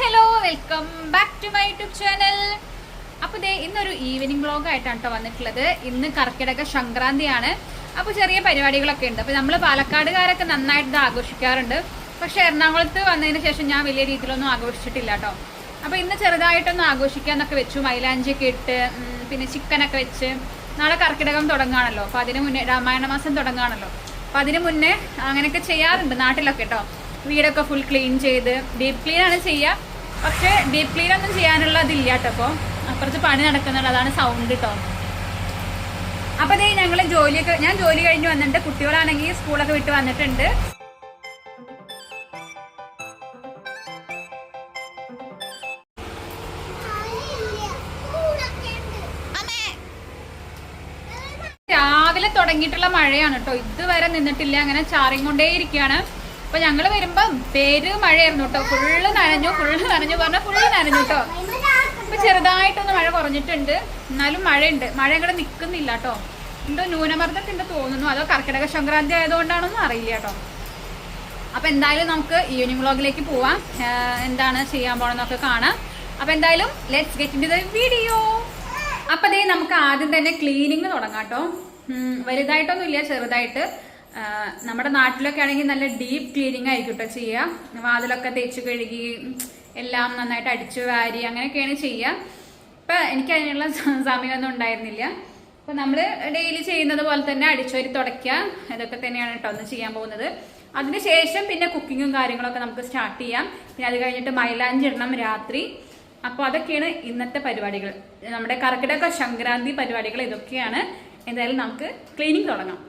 Hello welcome back to my YouTube channel അപ്പോൾ ദേ ഇന്നൊരു ഈവനിങ് ബ്ലോഗ് ആയിട്ടാണ് കേട്ടോ വന്നിട്ടുള്ളത്. ഇന്ന് കർക്കിടക സംക്രാന്തിയാണ്. അപ്പോൾ ചെറിയ പരിപാടികളൊക്കെ ഉണ്ട്. അപ്പോൾ നമ്മൾ പാലക്കാടുകാരൊക്കെ നന്നായിട്ട് ഇത് ആഘോഷിക്കാറുണ്ട്. പക്ഷെ എറണാകുളത്ത് വന്നതിന് ശേഷം ഞാൻ വലിയ രീതിയിലൊന്നും ആഘോഷിച്ചിട്ടില്ല കേട്ടോ അപ്പോൾ ഇന്ന് ചെറുതായിട്ടൊന്ന് ആഘോഷിക്കാന്നൊക്കെ വെച്ചു. മൈലാഞ്ചിയൊക്കെ ഇട്ട് പിന്നെ ചിക്കനൊക്കെ വെച്ച്. നാളെ കർക്കിടകം തുടങ്ങുകയാണല്ലോ. അപ്പോൾ അതിന് മുന്നേ രാമായണ മാസം തുടങ്ങുകയാണല്ലോ. അപ്പോൾ അതിന് മുന്നേ അങ്ങനെയൊക്കെ ചെയ്യാറുണ്ട് നാട്ടിലൊക്കെ കേട്ടോ വീടൊക്കെ ഫുൾ ക്ലീൻ ചെയ്ത് ഡീപ് ക്ലീൻ ആണ് ചെയ്യുക പക്ഷേ ഡീപ്പ് ക്ലീൻ ഒന്നും ചെയ്യാനുള്ള ഇതില്ല കേട്ടോ അപ്പോൾ അപ്പുറത്ത് പണി നടക്കുന്നുണ്ട് അതാണ് സൗണ്ട് കേട്ടോ അപ്പൊ ദേ ഞങ്ങൾ ജോലിയൊക്കെ ഞാൻ ജോലി കഴിഞ്ഞ് വന്നിട്ടുണ്ട്. കുട്ടികളാണെങ്കിൽ സ്കൂളൊക്കെ വിട്ട് വന്നിട്ടുണ്ട്. രാവിലെ തുടങ്ങിയിട്ടുള്ള മഴയാണ് കേട്ടോ ഇതുവരെ നിന്നിട്ടില്ല. അങ്ങനെ ചാറിക്കൊണ്ടേ ഇരിക്കുകയാണ് അപ്പൊ ഞങ്ങൾ വരുമ്പം പേര് മഴയായിരുന്നു കേട്ടോ. ഫുള്ള് നനഞ്ഞു ഫുള്ള് നനഞ്ഞു പറഞ്ഞാൽ ഫുള്ള് നനഞ്ഞു കേട്ടോ. ഇപ്പൊ ചെറുതായിട്ടൊന്ന് മഴ കുറഞ്ഞിട്ടുണ്ട്. എന്നാലും മഴയുണ്ട്. മഴ ഇവിടെ നിൽക്കുന്നില്ല കേട്ടോ. എന്തോ ന്യൂനമർദ്ദത്തിന്റെ തോന്നുന്നു. അതോ കർക്കിടക സംക്രാന്തി ആയതുകൊണ്ടാണെന്നും അറിയില്ല കേട്ടോ. അപ്പൊ എന്തായാലും നമുക്ക് ഈവനിങ് വ്ളോഗിലേക്ക് പോവാം. എന്താണ് ചെയ്യാൻ പോണെന്നൊക്കെ കാണാം. അപ്പൊ എന്തായാലും let's get in the video അപ്പൊ ദേ നമുക്ക് ആദ്യം തന്നെ ക്ലീനിങ് തുടങ്ങാം കേട്ടോ. വലുതായിട്ടൊന്നുമില്ല ചെറുതായിട്ട്. നമ്മുടെ നാട്ടിലൊക്കെ ആണെങ്കിൽ നല്ല ഡീപ്പ് ക്ലീനിങ് ആയിരിക്കും കേട്ടോ ചെയ്യുക വാതിലൊക്കെ തേച്ച് കഴുകി എല്ലാം നന്നായിട്ട് അടിച്ചു വാരി അങ്ങനെയൊക്കെയാണ് ചെയ്യുക ഇപ്പൊ എനിക്ക് അതിനുള്ള സമയമൊന്നും ഉണ്ടായിരുന്നില്ല. അപ്പൊ നമ്മൾ ഡെയിലി ചെയ്യുന്നത് പോലെ തന്നെ അടിച്ചോരി തുടയ്ക്കുക ഇതൊക്കെ തന്നെയാണ് കേട്ടോ ഒന്ന് ചെയ്യാൻ പോകുന്നത്. അതിനുശേഷം പിന്നെ കുക്കിങ്ങും കാര്യങ്ങളൊക്കെ നമുക്ക് സ്റ്റാർട്ട് ചെയ്യാം. പിന്നെ അത് കഴിഞ്ഞിട്ട് മൈലാഞ്ചി ഇടണം രാത്രി. അപ്പോൾ അതൊക്കെയാണ് ഇന്നത്തെ പരിപാടികൾ. നമ്മുടെ കർക്കിടക സംക്രാന്തി പരിപാടികൾ ഇതൊക്കെയാണ്. എന്തായാലും നമുക്ക് ക്ലീനിങ് തുടങ്ങാം.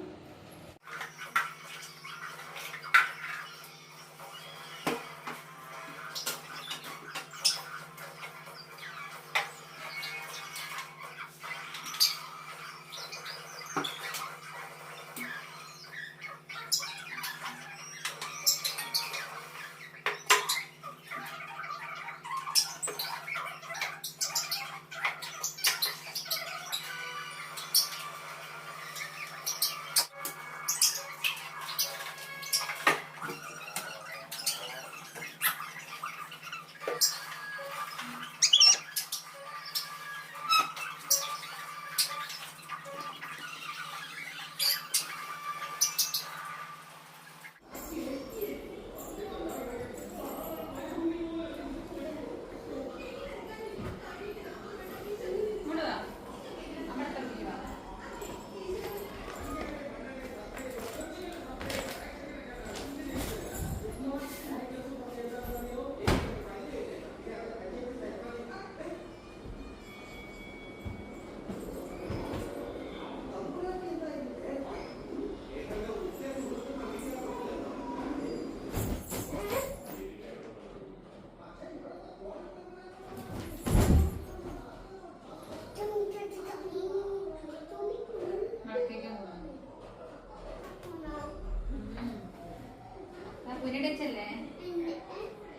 പുനടച്ചല്ലേ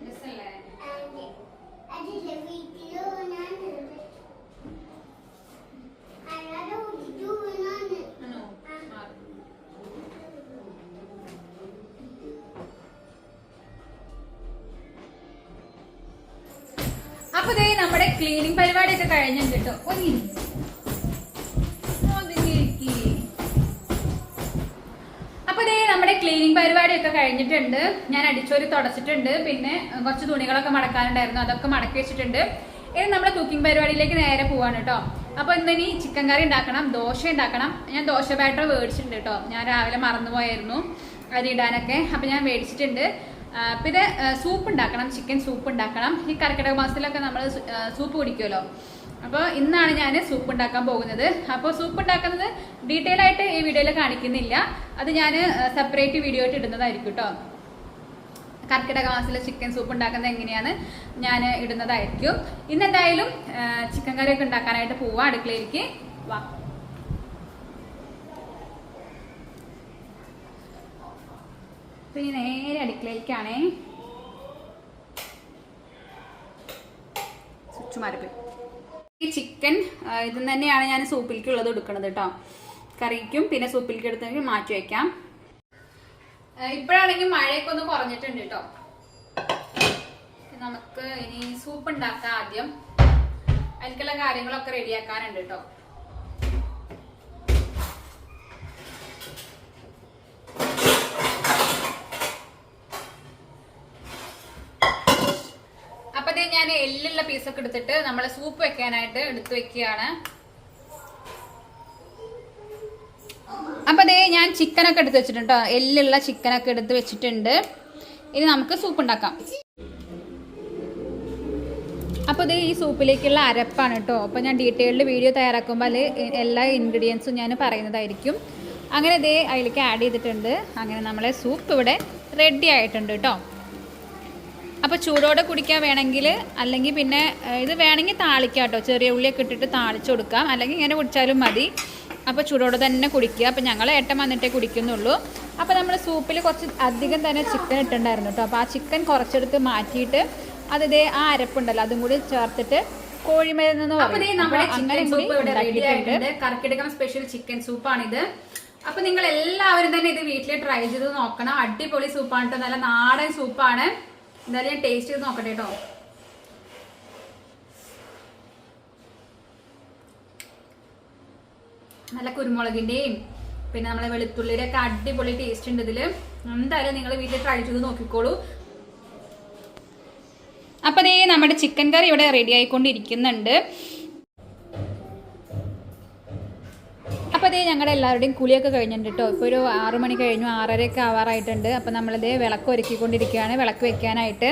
രസല്ലേ. അപ്പൊ ദേ നമ്മുടെ ക്ലീനിങ് പരിപാടി ഒക്കെ ഒരു നമ്മുടെ ക്ലീനിങ് പരിപാടി ഒക്കെ കഴിഞ്ഞിട്ടുണ്ട്. ഞാൻ അടിച്ചോരി തുടച്ചിട്ടുണ്ട്. പിന്നെ കുറച്ച് തുണികളൊക്കെ മടക്കാനുണ്ടായിരുന്നു. അതൊക്കെ മടക്കി വെച്ചിട്ടുണ്ട്. ഇനി നമ്മുടെ കുക്കിംഗ് പരിപാടിയിലേക്ക് നേരെ പോവാണ് കേട്ടോ. അപ്പൊ ഇന്നിനി ചിക്കൻ കറി ഉണ്ടാക്കണം ദോശ ഉണ്ടാക്കണം. ഞാൻ ദോശ ബാറ്റർ മേടിച്ചിട്ടുണ്ട് കേട്ടോ. ഞാൻ രാവിലെ മറന്നുപോയായിരുന്നു അരി ഇടാനൊക്കെ. അപ്പൊ ഞാൻ മേടിച്ചിട്ടുണ്ട് പിന്നെ സൂപ്പ് ഉണ്ടാക്കണം ചിക്കൻ സൂപ്പ് ഉണ്ടാക്കണം. ഈ കർക്കിടക മാസത്തിലൊക്കെ നമ്മൾ സൂപ്പ് കുടിക്കുമല്ലോ അപ്പോൾ ഇന്നാണ് ഞാൻ സൂപ്പ് ഉണ്ടാക്കാൻ പോകുന്നത്. അപ്പോൾ സൂപ്പ് ഉണ്ടാക്കുന്നത് ഡീറ്റെയിൽ ആയിട്ട് ഈ വീഡിയോയിൽ കാണിക്കുന്നില്ല. അത് ഞാൻ സെപ്പറേറ്റ് വീഡിയോ ആയിട്ട് ഇടുന്നതായിരിക്കും കേട്ടോ കർക്കിടക മാസത്തിലെ ചിക്കൻ സൂപ്പ് ഉണ്ടാക്കുന്നത് എങ്ങനെയാണ് ഞാൻ ഇടുന്നതായിരിക്കും. ഇന്ന് എന്തായാലും ചിക്കൻ കറിയൊക്കെ ഉണ്ടാക്കാനായിട്ട് പോവാം അടുക്കളയിലേക്ക്. വാ. നേരെ അടുക്കളയിലേക്കാണേ. സ്വിച്ച് മാറിപ്പോയി ഈ ചിക്കൻ ഇത് തന്നെയാണ് ഞാൻ സൂപ്പിലേക്ക് ഉള്ളത് എടുക്കുന്നത് കേട്ടോ കറിക്കും പിന്നെ സൂപ്പിലേക്ക് എടുത്തെങ്കിൽ മാറ്റി വെക്കാം. ഇപ്പോഴാണെങ്കിൽ മഴയൊക്കെ ഒന്ന് കുറഞ്ഞിട്ടുണ്ട് കേട്ടോ നമുക്ക് ഇനി സൂപ്പ് ഉണ്ടാക്കാം ആദ്യം. അതിലേക്കുള്ള കാര്യങ്ങളൊക്കെ റെഡിയാക്കാനുണ്ട് കേട്ടോ അപ്പൊ ഞാൻ എല്ലുള്ള പീസൊക്കെ എടുത്തിട്ട് നമ്മൾ സൂപ്പ് വെക്കാനായിട്ട് എടുത്തു വെക്കുകയാണ്. അപ്പൊ അതേ ഞാൻ ചിക്കനൊക്കെ എടുത്ത് വെച്ചിട്ടുണ്ട് കേട്ടോ എല്ലുള്ള ചിക്കനൊക്കെ എടുത്ത് വെച്ചിട്ടുണ്ട്. ഇനി നമുക്ക് സൂപ്പ് ഉണ്ടാക്കാം. അപ്പോൾ ഇത് ഈ സൂപ്പിലേക്കുള്ള അരപ്പാണ് കേട്ടോ അപ്പോൾ ഞാൻ ഡീറ്റെയിൽഡ് വീഡിയോ തയ്യാറാക്കുമ്പോൾ എല്ലാ ഇൻഗ്രീഡിയൻസും ഞാൻ പറയുന്നതായിരിക്കും. അങ്ങനെ ഇതേ അതിലേക്ക് ആഡ് ചെയ്തിട്ടുണ്ട്. അങ്ങനെ നമ്മളെ സൂപ്പ് ഇവിടെ റെഡി ആയിട്ടുണ്ട് കേട്ടോ അപ്പോൾ ചൂടോടെ കുടിക്കാൻ വേണമെങ്കിൽ അല്ലെങ്കിൽ പിന്നെ ഇത് വേണമെങ്കിൽ താളിക്കാം കേട്ടോ. ചെറിയ ഉള്ളിയൊക്കെ ഇട്ടിട്ട് താളിച്ച് കൊടുക്കാം. അല്ലെങ്കിൽ ഇങ്ങനെ കുടിച്ചാലും മതി. അപ്പോൾ ചൂടോടെ തന്നെ കുടിക്കുക. അപ്പോൾ ഞങ്ങൾ ഏട്ടൻ വന്നിട്ടേ കുടിക്കുന്നുള്ളൂ. അപ്പോൾ നമ്മൾ സൂപ്പിൽ കുറച്ച് അധികം തന്നെ ചിക്കൻ ഇട്ടിട്ടുണ്ടായിരുന്നു കേട്ടോ. അപ്പോൾ ആ ചിക്കൻ കുറച്ചെടുത്ത് മാറ്റിയിട്ട് അത് ഇതേ ആ അരപ്പുണ്ടല്ലോ അതും കൂടി ചേർത്തിട്ട് കോഴിമരുന്ന് കർക്കിടകം സ്പെഷ്യൽ ചിക്കൻ സൂപ്പാണിത്. അപ്പൊ നിങ്ങൾ എല്ലാവരും തന്നെ ഇത് വീട്ടിൽ ട്രൈ ചെയ്ത് നോക്കണം. അടിപൊളി സൂപ്പാണ് നല്ല നാടൻ സൂപ്പാണ്. എന്തായാലും ഞാൻ ടേസ്റ്റ് ചെയ്ത് നോക്കട്ടെ കേട്ടോ നല്ല കുരുമുളകിന്റെയും പിന്നെ നമ്മളെ വെളുത്തുള്ളിയുടെ ഒക്കെ അടിപൊളി ടേസ്റ്റ് ഉണ്ട് ഇതിൽ. എന്തായാലും നിങ്ങൾ വീട്ടിൽ ട്രൈ ചെയ്ത് നോക്കിക്കോളൂ. അപ്പോൾ ദേ നമ്മുടെ ചിക്കൻ കറി ഇവിടെ റെഡി ആയിക്കൊണ്ടിരിക്കുന്നുണ്ട്. അപ്പോൾ ഞങ്ങളുടെ എല്ലാവരുടെയും കുളിയൊക്കെ കഴിഞ്ഞിട്ടുണ്ട് കേട്ടോ ഇപ്പോൾ ഒരു ആറു മണി കഴിഞ്ഞു ആറരയൊക്കെ ആവാറായിട്ടുണ്ട്. അപ്പോൾ നമ്മളിത് വിളക്ക് ഒരുക്കിക്കൊണ്ടിരിക്കുകയാണ്. വിളക്ക് വെക്കാനായിട്ട്.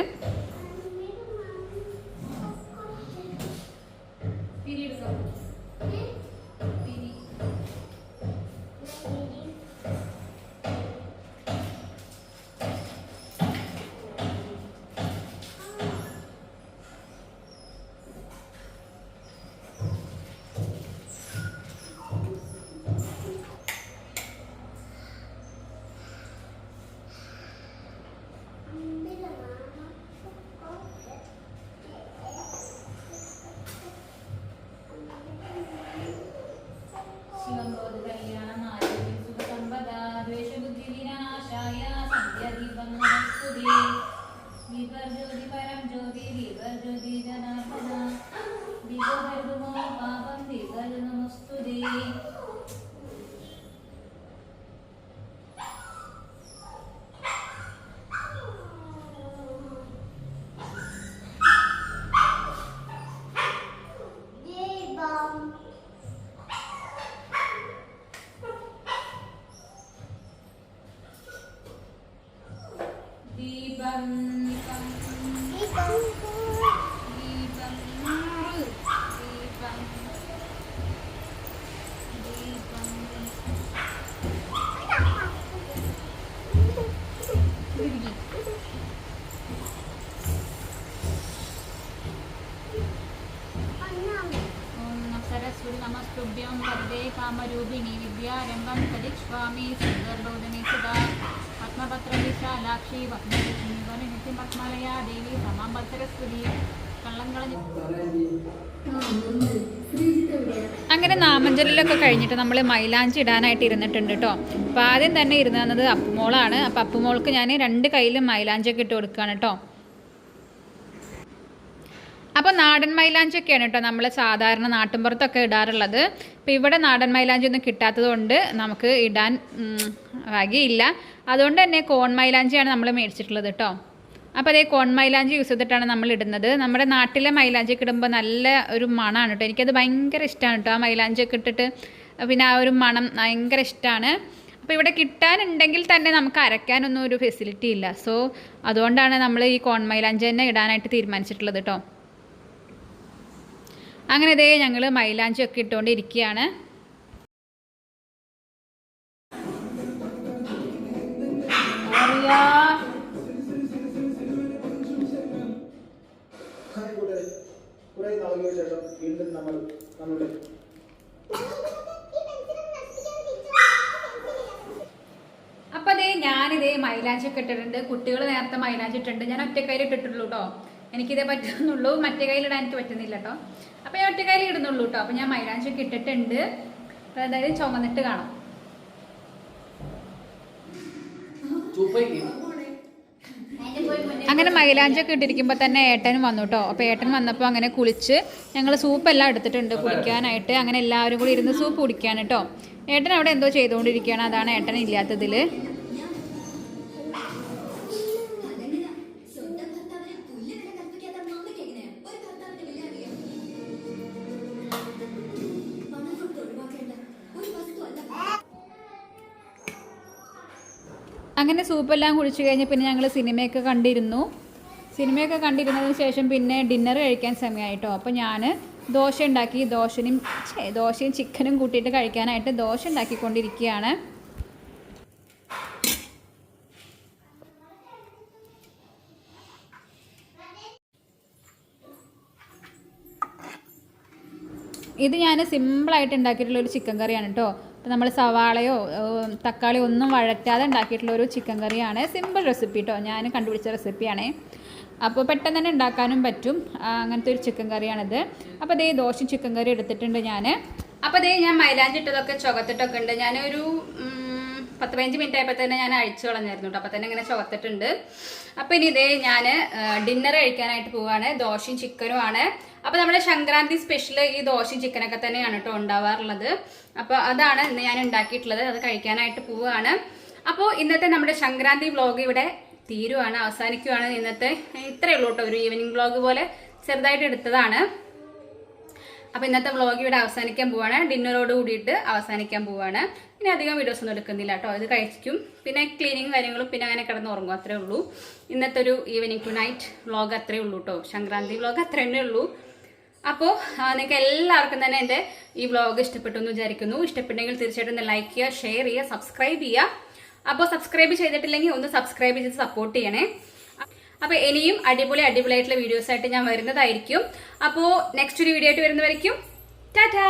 വിദ്യാരംഭം സ്വാമി സുന്ദർബോധനെ സദാ. പത്മപത്രവിശാലാക്ഷി പത്മനിധി പത്മലയാ ദേവി തമാം സരസ്വതി കള്ളം അങ്ങനെ നാമഞ്ചലിലൊക്കെ കഴിഞ്ഞിട്ട് നമ്മൾ മൈലാഞ്ചി ഇടാനായിട്ട് ഇരുന്നിട്ടുണ്ട് കേട്ടോ അപ്പോൾ ആദ്യം തന്നെ ഇരുന്നത് അപ്പുമോളാണ്. അപ്പോൾ അപ്പുമോൾക്ക് ഞാൻ രണ്ട് കയ്യിലും മൈലാഞ്ചിയൊക്കെ ഇട്ട് കൊടുക്കുകയാണ് കേട്ടോ അപ്പോൾ നാടൻ മൈലാഞ്ചൊക്കെയാണ് കേട്ടോ നമ്മൾ സാധാരണ നാട്ടിൻപുറത്തൊക്കെ ഇടാറുള്ളത്. അപ്പോൾ ഇവിടെ നാടൻ മൈലാഞ്ചി ഒന്നും കിട്ടാത്തത് കൊണ്ട് നമുക്ക് ഇടാൻ വകയില്ല. അതുകൊണ്ട് തന്നെ കോൺ മൈലാഞ്ചിയാണ് നമ്മൾ മേടിച്ചിട്ടുള്ളത് കേട്ടോ. അപ്പോൾ അതേ കോൺ മൈലാഞ്ചി യൂസ് ചെയ്തിട്ടാണ് നമ്മൾ ഇടുന്നത്. നമ്മുടെ നാട്ടിലെ മൈലാഞ്ചി ഇടുമ്പോൾ നല്ല ഒരു മണമാണ് കേട്ടോ. എനിക്കത് ഭയങ്കര ഇഷ്ടമാണ് കേട്ടോ. ആ മൈലാഞ്ചിയൊക്കെ ഇട്ടിട്ട് പിന്നെ ആ ഒരു മണം ഭയങ്കര ഇഷ്ടമാണ് അപ്പോൾ ഇവിടെ കിട്ടാനുണ്ടെങ്കിൽ തന്നെ നമുക്ക് അരയ്ക്കാനൊന്നും ഒരു ഫെസിലിറ്റി ഇല്ല. സോ അതുകൊണ്ടാണ് നമ്മൾ ഈ കോൺ മൈലാഞ്ചി തന്നെ ഇടാനായിട്ട് തീരുമാനിച്ചിട്ടുള്ളത് കേട്ടോ. അങ്ങനെ ഇതേ ഞങ്ങൾ മൈലാഞ്ചി ഒക്കെ ഇട്ടുകൊണ്ടിരിക്കുകയാണ് കുറെ നമ്മൾ അപ്പൊ അതേ ഞാനിതേ മൈലാഞ്ചി ഒക്കെ ഇട്ടിട്ടുണ്ട്. കുട്ടികൾ നേരത്തെ മൈലാഞ്ചി ഞാൻ ഒറ്റ കയ്യിൽ ഇട്ടിട്ടുള്ളൂ കേട്ടോ എനിക്കിതേ പറ്റുന്നുള്ളൂ. മറ്റേ കയ്യിലിടാൻ എനിക്ക് പറ്റുന്നില്ല കേട്ടോ അപ്പൊ ഞാൻ ഒറ്റ കയ്യിൽ ഇടുന്നുള്ളൂ കേട്ടോ അപ്പൊ ഞാൻ മൈലാഞ്ചി ഇട്ടിട്ടുണ്ട്. അപ്പൊ എന്തായാലും ചുമന്നിട്ട് കാണാം. അങ്ങനെ മൈലാഞ്ചൊക്കെ ഇട്ടിരിക്കുമ്പോൾ തന്നെ ഏട്ടനും വന്നു കേട്ടോ അപ്പോൾ ഏട്ടൻ വന്നപ്പോൾ അങ്ങനെ കുളിച്ച് ഞങ്ങൾ സൂപ്പെല്ലാം എടുത്തിട്ടുണ്ട് കുടിക്കാനായിട്ട്. അങ്ങനെ എല്ലാവരും കൂടി ഇരുന്ന് സൂപ്പ് കുടിക്കാൻ കേട്ടോ ഏട്ടൻ അവിടെ എന്തോ ചെയ്തുകൊണ്ടിരിക്കുകയാണ് അതാണ് ഏട്ടൻ ഇല്ലാത്തതിൽ അങ്ങനെ സൂപ്പെല്ലാം കുടിച്ചു കഴിഞ്ഞ് പിന്നെ ഞങ്ങൾ സിനിമയൊക്കെ കണ്ടിരുന്നു. സിനിമയൊക്കെ കണ്ടിരുന്നതിന് ശേഷം പിന്നെ ഡിന്നർ കഴിക്കാൻ സമയമായിട്ടോ അപ്പോൾ ഞാൻ ദോശ ഉണ്ടാക്കി ദോശനും ദോശയും ചിക്കനും കൂട്ടിയിട്ട് കഴിക്കാനായിട്ട് ദോശ ഉണ്ടാക്കിക്കൊണ്ടിരിക്കുകയാണ്. ഇത് ഞാൻ സിമ്പിളായിട്ട് ഉണ്ടാക്കിയിട്ടുള്ള ഒരു ചിക്കൻ കറിയാണ് കേട്ടോ നമ്മൾ സവാളയോ തക്കാളി ഒന്നും വഴറ്റാതെ ഉണ്ടാക്കിയിട്ടുള്ള ഒരു ചിക്കൻ കറിയാണ് സിമ്പിൾ റെസിപ്പി കേട്ടോ ഞാൻ കണ്ടുപിടിച്ച റെസിപ്പിയാണ്. അപ്പോൾ പെട്ടെന്ന് തന്നെ ഉണ്ടാക്കാനും പറ്റും. അങ്ങനത്തെ ഒരു ചിക്കൻ കറിയാണിത്. അപ്പോൾ അതേ ദോശ ചിക്കൻ കറി എടുത്തിട്ടുണ്ട് ഞാൻ. അപ്പോൾ അതേ ഞാൻ മൈലാഞ്ചി ഇട്ടതൊക്കെ ചുവത്തിട്ടൊക്കെ ഉണ്ട്. ഞാനൊരു പത്ത് പതിനഞ്ച് മിനിറ്റ് ആയപ്പോൾ തന്നെ ഞാൻ അഴിച്ചു കളഞ്ഞായിരുന്നു കേട്ടോ അപ്പോൾ തന്നെ ഇങ്ങനെ ചുവത്തിട്ടുണ്ട്. അപ്പോൾ ഇനി ഇതേ ഞാൻ ഡിന്നർ കഴിക്കാനായിട്ട് പോവാണ്. ദോശയും ചിക്കനും ആണ് അപ്പോൾ നമ്മുടെ സംക്രാന്തി സ്പെഷ്യൽ ഈ ദോശയും ചിക്കനൊക്കെ തന്നെയാണ് കേട്ടോ ഉണ്ടാവാറുള്ളത്. അപ്പോൾ അതാണ് ഇന്ന് ഞാൻ ഉണ്ടാക്കിയിട്ടുള്ളത്. അത് കഴിക്കാനായിട്ട് പോവുകയാണ്. അപ്പോൾ ഇന്നത്തെ നമ്മുടെ സംക്രാന്തി വ്ലോഗ് ഇവിടെ തീരുവാണ് അവസാനിക്കുവാണ് ഇന്നത്തെ. ഇത്രയേ ഉള്ളൂ കേട്ടോ ഒരു ഈവനിങ് വ്ലോഗ് പോലെ ചെറുതായിട്ട് എടുത്തതാണ്. അപ്പോൾ ഇന്നത്തെ വ്ലോഗ് ഇവിടെ അവസാനിക്കാൻ പോവാണ്. ഡിന്നറോട് കൂടിയിട്ട് അവസാനിക്കാൻ പോവാണ്. ഇനി അധികം വീഡിയോസ് ഒന്നും എടുക്കുന്നില്ല കേട്ടോ. ഇത് കഴിക്കും. പിന്നെ ക്ലീനിങ് കാര്യങ്ങളും പിന്നെ അങ്ങനെ കിടന്ന് ഉറങ്ങും. അത്രേ ഉള്ളൂ. ഇന്നത്തെ ഒരു ഈവനിങ് ടു നൈറ്റ് വ്ലോഗ് അത്രേ ഉള്ളൂ കേട്ടോ. സംക്രാന്തി വ്ലോഗ് അത്ര തന്നെ ഉള്ളൂ. അപ്പോൾ നിങ്ങൾക്ക് എല്ലാവർക്കും തന്നെ എന്റെ ഈ വ്ളോഗ് ഇഷ്ടപ്പെട്ടു എന്ന് വിചാരിക്കുന്നു. ഇഷ്ടപ്പെട്ടെങ്കിൽ തീർച്ചയായിട്ടും ഒന്ന് ലൈക്ക് ചെയ്യുക ഷെയർ ചെയ്യുക സബ്സ്ക്രൈബ് ചെയ്യുക. അപ്പോൾ സബ്സ്ക്രൈബ് ചെയ്തിട്ടില്ലെങ്കിൽ ഒന്ന് സബ്സ്ക്രൈബ് ചെയ്ത് സപ്പോർട്ട് ചെയ്യണേ. അപ്പോൾ ഇനിയും അടിപൊളി അടിപൊളിയായിട്ടുള്ള വീഡിയോസ് ആയിട്ട് ഞാൻ വരുന്നതായിരിക്കും. അപ്പോൾ നെക്സ്റ്റ് ഒരു വീഡിയോ ആയിട്ട് വരുന്നവരേക്കും ടാറ്റാ!